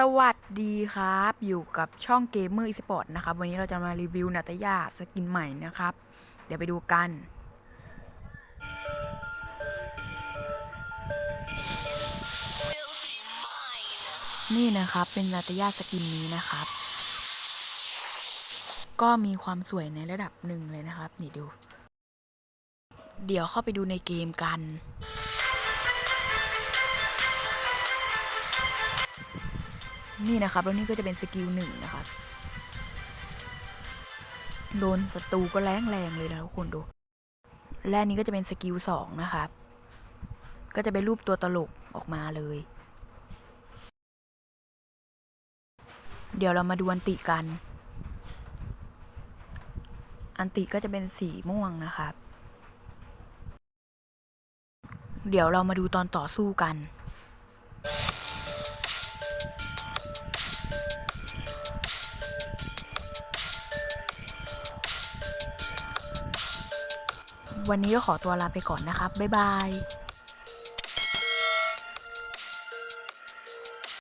สวัสดีครับ อยู่กับช่องเกมเมอร์อีสปอร์ตนะครับ วันนี้เราจะมารีวิวนาตยาสกินใหม่นะครับ เดี๋ยวไปดูกัน นี่นะครับเป็นนาตยาสกินนี้นะครับ ก็มีความสวยในระดับหนึ่งเลยนะครับ นี่ดู เดี๋ยวเข้าไปดูในเกมกัน นี่นะครับแล้วนี่ก็จะเป็นสกิลหนึ่งนะครับโดนศัตรูก็แรงแรงเลยนะทุกคนดู และนนี้ก็จะเป็นสกิลสองนะครับ ก็จะเป็นรูปตัวตลกออกมาเลย เดี๋ยวเรามาดูอันติกัน อันติก็จะเป็นสีม่วงนะครับ เดี๋ยวเรามาดูตอนต่อสู้กัน วันนี้ก็ขอตัวลาไปก่อนนะครับ บ๊ายบาย